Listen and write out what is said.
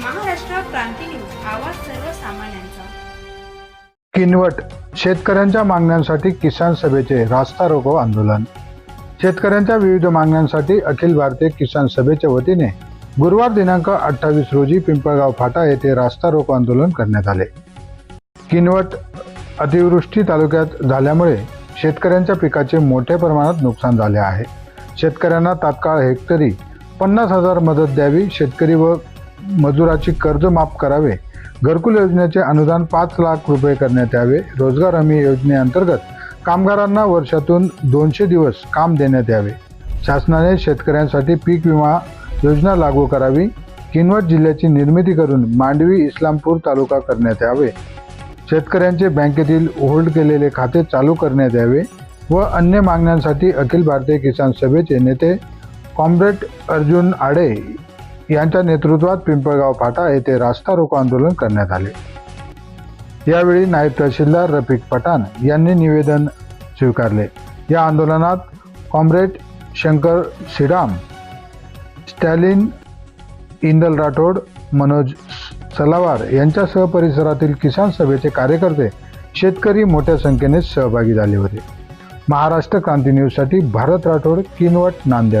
क्रांती news आवाज सर्वसामान्यांचा. किनवट शेतकऱ्यांच्या मागण्यांसाठी किसान सभेचे रास्ता रोको आंदोलन. शेतकऱ्यांच्या विविध मागण्यांसाठी अखिल भारतीय किसान सभेच्या वतीने गुरुवार दिनांक अठ्ठावीस रोजी पिंपळगाव फाटा येथे रास्ता रोको आंदोलन करण्यात आले. किनवट अतिवृष्टी तालुक्यात झाल्यामुळे शेतकऱ्यांच्या पिकाचे मोठ्या प्रमाणात नुकसान झाले आहे. शेतकऱ्यांना तात्काळ हेक्टरी पन्नास हजार मदत द्यावी शेतकरी व मजुराची कर्ज माफ करावे. घरकुल योजनेचे अनुदान पाच लाख रुपये करण्यात यावे. रोजगार हमी योजनेअंतर्गत कामगारांना वर्षातून दोनशे दिवस काम देण्यात यावे. शासनाने शेतकऱ्यांसाठी पीक विमा योजना लागू करावी. किनवट जिल्ह्याची निर्मिती करून मांडवी इस्लामपूर तालुका करण्यात यावे. शेतकऱ्यांचे बँकेतील होल्ड केलेले खाते चालू करण्यात यावे व अन्य मागण्यांसाठी अखिल भारतीय किसान सभेचे नेते कॉम्रेड अर्जुन आडे यांच्या नेतृत्वात पिंपळगाव फाटा येथे रास्ता रोको आंदोलन करण्यात आले. यावेळी नायब तहसीलदार रफिक पठाण यांनी निवेदन स्वीकारले. या आंदोलनात कॉम्रेड शंकर सिडाम स्टॅलिन इंदल राठोड मनोज सलावार यांच्यासह परिसरातील किसान सभेचे कार्यकर्ते शेतकरी मोठ्या संख्येने सहभागी झाले होते. महाराष्ट्र क्रांती न्यूजसाठी भारत राठोड किनवट नांदेड.